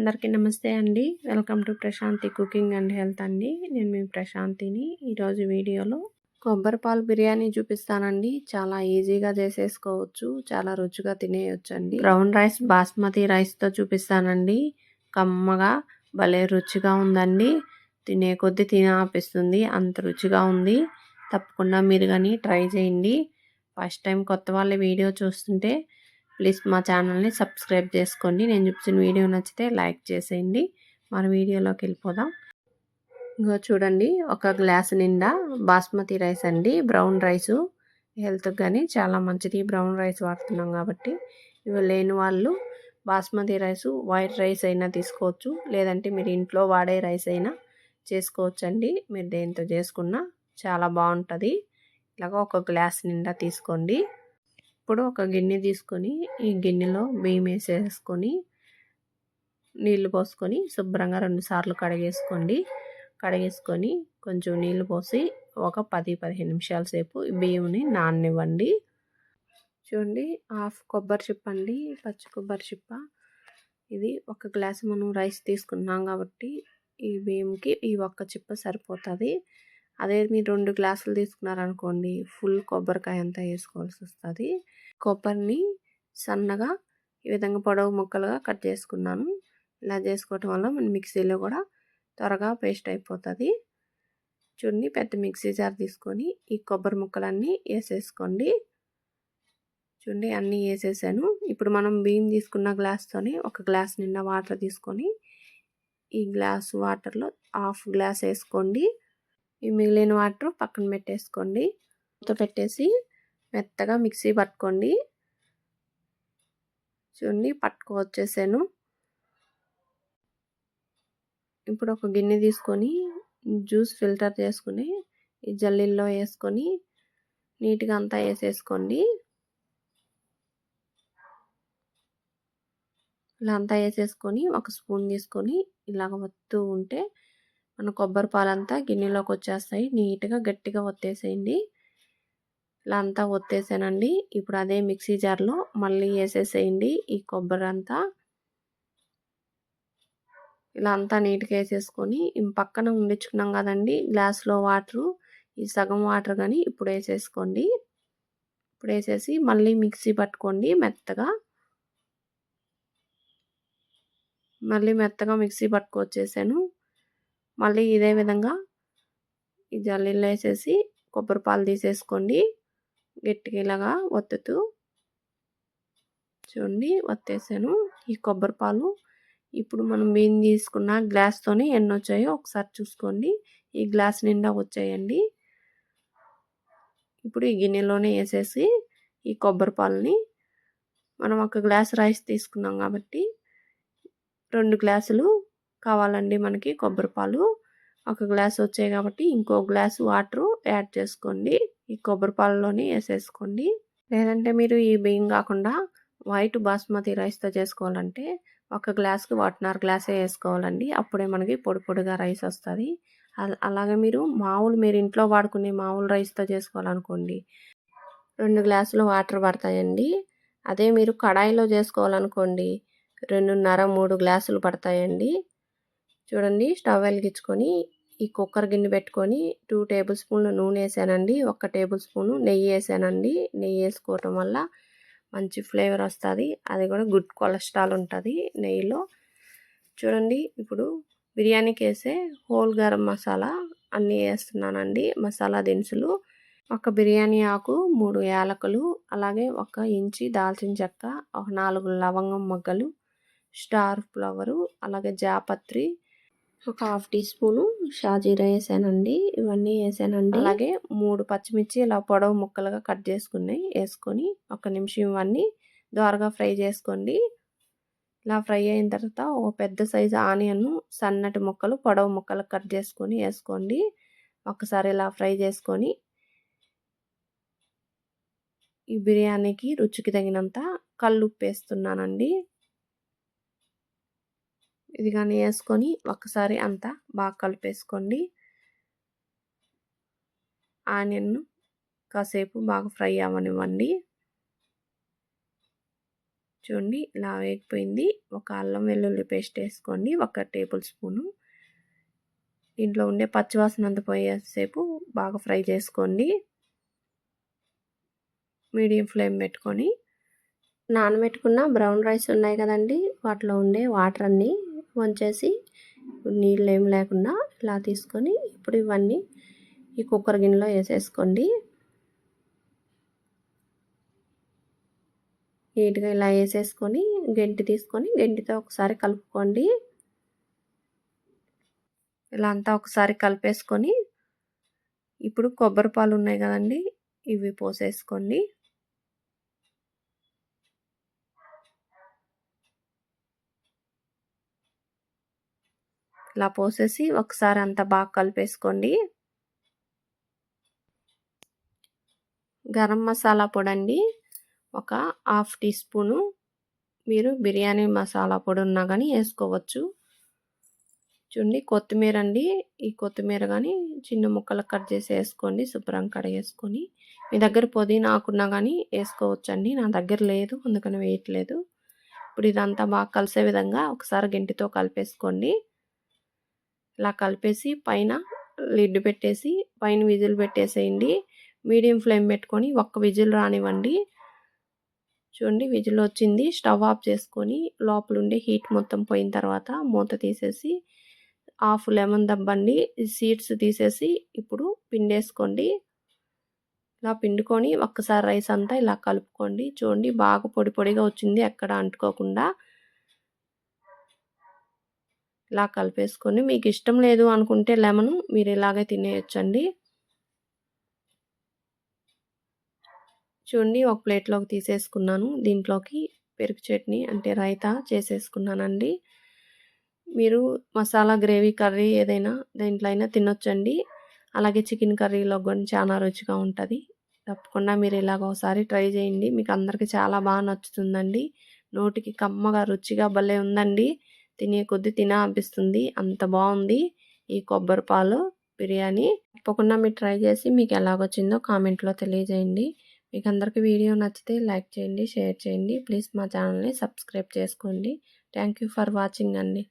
అందరికీ నమస్తే అండి. Welcome to Prashanti cooking and health అండి. నేను మీ ప్రశాంతిని. ఈరోజు వీడియోలో కొబ్బరి పాలు బిర్యానీ చూపిస్తానండి. చాలా ఈజీగా చేసేసుకోవచ్చు. చాలా రుచిగా తినేయచ్చు అండి బ్రౌన్ రైస్ బాస్మతి రైస్తో చూపిస్తానండి. కమ్మగా భలే రుచిగా ఉందండి. తినే కొద్దీ తినాపిస్తుంది. అంత రుచిగా ఉంది. తప్పకుండా మీరు కానీ ట్రై చేయండి. ఫస్ట్ టైం కొత్త వాళ్ళ వీడియో చూస్తుంటే ప్లీజ్ మా ఛానల్ని సబ్స్క్రైబ్ చేసుకోండి. నేను చూపించిన వీడియో నచ్చితే లైక్ చేసేయండి. మరి వీడియోలోకి వెళ్ళిపోదాం. ఇంకో చూడండి ఒక గ్లాస్ నిండా బాస్మతి రైస్ అండి. బ్రౌన్ రైసు హెల్త్కి కానీ చాలా మంచిది. బ్రౌన్ రైస్ వాడుతున్నాం కాబట్టి ఇవి లేని వాళ్ళు బాస్మతి రైస్ వైట్ రైస్ అయినా తీసుకోవచ్చు. లేదంటే మీరు ఇంట్లో వాడే రైస్ అయినా చేసుకోవచ్చు అండి మీరు దేంతో చేసుకున్నా చాలా బాగుంటుంది. ఇలాగ ఒక గ్లాస్ నిండా తీసుకోండి. ఇప్పుడు ఒక గిన్నె తీసుకొని ఈ గిన్నెలో బియ్యం వేసేసుకొని నీళ్ళు పోసుకొని శుభ్రంగా రెండు సార్లు కడిగేసుకోండి. కడిగేసుకొని కొంచెం నీళ్ళు పోసి ఒక పది పదిహేను నిమిషాల సేపు బియ్యంని నాననివ్వండి. చూడండి హాఫ్ కొబ్బరి చిప్ప అండి పచ్చి కొబ్బరి చిప్ప. ఇది ఒక గ్లాస్ మనం రైస్ తీసుకున్నాం కాబట్టి ఈ బియ్యంకి ఈ ఒక్క చిప్ప సరిపోతుంది. అదే మీరు రెండు గ్లాసులు తీసుకున్నారనుకోండి ఫుల్ కొబ్బరికాయ అంతా వేసుకోవాల్సి వస్తుంది కొబ్బరిని సన్నగా ఈ విధంగా పొడవు ముక్కలుగా కట్ చేసుకున్నాను. ఇలా చేసుకోవటం వల్ల మన మిక్సీలో కూడా త్వరగా పేస్ట్ అయిపోతుంది. చూడండి పెద్ద మిక్సీ జార్ తీసుకొని ఈ కొబ్బరి ముక్కలన్నీ వేసేసుకోండి. చూడండి అన్నీ వేసేసాను. ఇప్పుడు మనం బియ్యం తీసుకున్న గ్లాస్తోని ఒక గ్లాస్ నిండా వాటర్ తీసుకొని ఈ గ్లాస్ వాటర్లో హాఫ్ గ్లాస్ వేసుకోండి. ఈ మిగిలిన వాటర్ పక్కన పెట్టేసుకోండి. మూత పెట్టేసి మెత్తగా మిక్సీ పట్టుకోండి. చూడండి పట్టుకోవచ్చేసాను ఇప్పుడు ఒక గిన్నె తీసుకొని జ్యూస్ ఫిల్టర్ చేసుకుని ఈ జల్లీల్లో వేసుకొని నీట్గా అంతా వేసేసుకోండి. ఇలా అంతా వేసేసుకొని ఒక స్పూన్ తీసుకొని ఇలాగ వత్తూ ఉంటే మన కొబ్బరి పాలంతా గిన్నెలోకి వచ్చేస్తాయి. నీట్గా గట్టిగా ఒత్తేసేయండి. ఇలా అంతా ఒత్తేసానండి. ఇప్పుడు అదే మిక్సీ జార్లో మళ్ళీ వేసేసేయండి ఈ కొబ్బరి అంతా. ఇలా అంతా నీట్గా వేసేసుకొని పక్కన ఉండించుకున్నాం కదండి గ్లాస్లో వాటరు ఈ సగం వాటర్ కానీ ఇప్పుడు వేసేసుకోండి. ఇప్పుడు వేసేసి మళ్ళీ మిక్సీ పట్టుకోండి మెత్తగా. మళ్ళీ మెత్తగా మిక్సీ పట్టుకొచ్చేసాను. మళ్ళీ ఇదే విధంగా ఈ జల్లీలో వేసేసి కొబ్బరి పాలు తీసేసుకోండి. గట్టిగా ఇలాగా వత్తుతూ చూడండి వత్తేసాను. ఈ కొబ్బరి పాలు ఇప్పుడు మనం ఏం తీసుకున్న గ్లాస్తోని ఎన్ని వచ్చాయో ఒకసారి చూసుకోండి. ఈ గ్లాస్ నిండా వచ్చాయండి. ఇప్పుడు ఈ గిన్నెలోనే వేసేసి ఈ కొబ్బరి పాలని మనం ఒక గ్లాస్ రైస్ తీసుకున్నాం కాబట్టి రెండు గ్లాసులు కావాలండి మనకి కొబ్బరి పాలు. ఒక గ్లాస్ వచ్చాయి కాబట్టి ఇంకో గ్లాస్ వాటరు యాడ్ చేసుకోండి. ఈ కొబ్బరి పాలలోని వేసేసుకోండి. లేదంటే మీరు ఈ బియ్యం కాకుండా వైట్ బాస్మతి రైస్తో చేసుకోవాలంటే ఒక గ్లాస్కి వాటిన్నర గ్లాసే వేసుకోవాలండి. అప్పుడే మనకి పొడి పొడిగా రైస్ వస్తుంది. అలాగే మీరు మామూలు మీరు ఇంట్లో వాడుకునే మామూలు రైస్తో చేసుకోవాలనుకోండి. రెండు గ్లాసులు వాటర్ పడతాయండి. అదే మీరు కడాయిలో చేసుకోవాలనుకోండి. రెండున్నర మూడు గ్లాసులు పడతాయండి. చూడండి స్టవ్ వెలిగించుకొని ఈ కుక్కర్ గిన్నె పెట్టుకొని టూ టేబుల్ స్పూన్లు నూనె వేసానండి. ఒక టేబుల్ స్పూను నెయ్యి వేసానండి. నెయ్యి వేసుకోవటం వల్ల మంచి ఫ్లేవర్ వస్తుంది. అది కూడా గుడ్ కొలెస్ట్రాల్ ఉంటుంది నెయ్యిలో. చూడండి ఇప్పుడు బిర్యానీకి వేసే హోల్ గరం మసాలా అన్నీ వేస్తున్నానండి. మసాలా దినుసులు ఒక బిర్యానీ ఆకు మూడు యాలకులు అలాగే ఒక ఇంచి దాల్చిన చెక్క ఒక నాలుగు లవంగం మొగ్గలు స్టార్ ఫ్లవరు అలాగే జాపత్రి ఒక హాఫ్ టీ స్పూను షాజీరా వేసానండి. ఇవన్నీ వేసానండి. అలాగే మూడు పచ్చిమిర్చి ఇలా పొడవు ముక్కలుగా కట్ చేసుకున్నాయి వేసుకొని ఒక నిమిషం ఇవన్నీ దోరగా ఫ్రై చేసుకోండి. ఇలా ఫ్రై అయిన తర్వాత ఒక పెద్ద సైజు ఆనియన్ సన్నటి ముక్కలు పొడవు ముక్కలు కట్ చేసుకొని వేసుకోండి. ఒకసారి ఇలా ఫ్రై చేసుకొని ఈ బిర్యానీకి రుచికి తగినంత కళ్ళు ఉప్పు వేస్తున్నానండి. ఇది కానీ వేసుకొని ఒకసారి అంతా బాగా కలిపేసుకోండి. ఆనియన్ కాసేపు బాగా ఫ్రై అవ్వనివ్వండి. చూడండి ఇలా వేగిపోయింది. ఒక అల్లం వెల్లుల్లి పేస్ట్ వేసుకోండి. ఒక టేబుల్ స్పూను. దీంట్లో ఉండే పచ్చివాసన అంత పోయేసేపు బాగా ఫ్రై చేసుకోండి. మీడియం ఫ్లేమ్ పెట్టుకొని నానబెట్టుకున్న బ్రౌన్ రైస్ ఉన్నాయి కదండి వాటిలో ఉండే వాటర్ అన్నీ వంచేసి నీళ్ళు ఏం లేకుండా ఇలా తీసుకొని ఇప్పుడు ఇవన్నీ ఈ కుక్కర్ గిన్నెలో వేసేసుకోండి. నీట్గా ఇలా వేసేసుకొని గెంటి తీసుకొని గెంటితో ఒకసారి కలుపుకోండి. ఇలా అంతా ఒకసారి కలిపేసుకొని ఇప్పుడు కొబ్బరి పాలు ఉన్నాయి కదండి ఇవి పోసేసుకోండి. ఇలా పోసేసి ఒకసారి అంతా బాగా కలిపేసుకోండి. గరం మసాలా పొడి అండి ఒక హాఫ్ టీ స్పూను మీరు బిర్యానీ మసాలా పొడి ఉన్నా కానీ వేసుకోవచ్చు. చూడండి కొత్తిమీర అండి. ఈ కొత్తిమీర కానీ చిన్న ముక్కలు కట్ చేసి వేసుకోండి శుభ్రంగా కడిగేసుకొని. మీ దగ్గర పుదీనా ఆకున్నా కానీ వేసుకోవచ్చండి. నా దగ్గర లేదు అందుకని వేయట్లేదు. ఇప్పుడు ఇదంతా బాగా కలిసే విధంగా ఒకసారి గంటితో కలిపేసుకోండి. ఇలా కలిపేసి పైన లిడ్ పెట్టేసి పైన విజిల్ పెట్టేసేయండి. మీడియం ఫ్లేమ్ పెట్టుకొని ఒక్క విజిల్ రానివ్వండి. చూడండి విజిల్ వచ్చింది. స్టవ్ ఆఫ్ చేసుకొని లోపల ఉండే హీట్ మొత్తం పోయిన తర్వాత మూత తీసేసి హాఫ్ లెమన్ దబ్బండి సీడ్స్ తీసేసి ఇప్పుడు పిండేసుకోండి. ఇలా పిండుకొని ఒక్కసారి రైస్ అంతా ఇలా కలుపుకోండి. చూడండి బాగా పొడి పొడిగా వచ్చింది. ఎక్కడ అంటుకోకుండా ఇలా కలిపేసుకొని మీకు ఇష్టం లేదు అనుకుంటే లెమన్ మీరు ఇలాగే తినేయచ్చండి. చూడండి ఒక ప్లేట్లోకి తీసేసుకున్నాను. దీంట్లోకి పెరుగు చట్నీ అంటే రైతా చేసేసుకున్నానండి. మీరు మసాలా గ్రేవీ కర్రీ ఏదైనా దేంట్లో అయినా తినొచ్చండి. అలాగే చికెన్ కర్రీలో కూడా చాలా రుచిగా ఉంటుంది. తప్పకుండా మీరు ఇలాగ ఒకసారి ట్రై చేయండి. మీకు అందరికీ చాలా బాగా నచ్చుతుందండి. నోటికి కమ్మగా రుచిగా భలే ఉందండి. తినే కొద్దీ తిన అనిపిస్తుంది అంత బాగుంది ఈ కొబ్బరి పాలు బిర్యానీ. తప్పకుండా మీరు ట్రై చేసి మీకు ఎలాగొచ్చిందో కామెంట్లో తెలియజేయండి. మీకు అందరికీ వీడియో నచ్చితే లైక్ చేయండి షేర్ చేయండి. ప్లీజ్ మా ఛానల్ని సబ్స్క్రైబ్ చేసుకోండి. థ్యాంక్ ఫర్ వాచింగ్ అండి.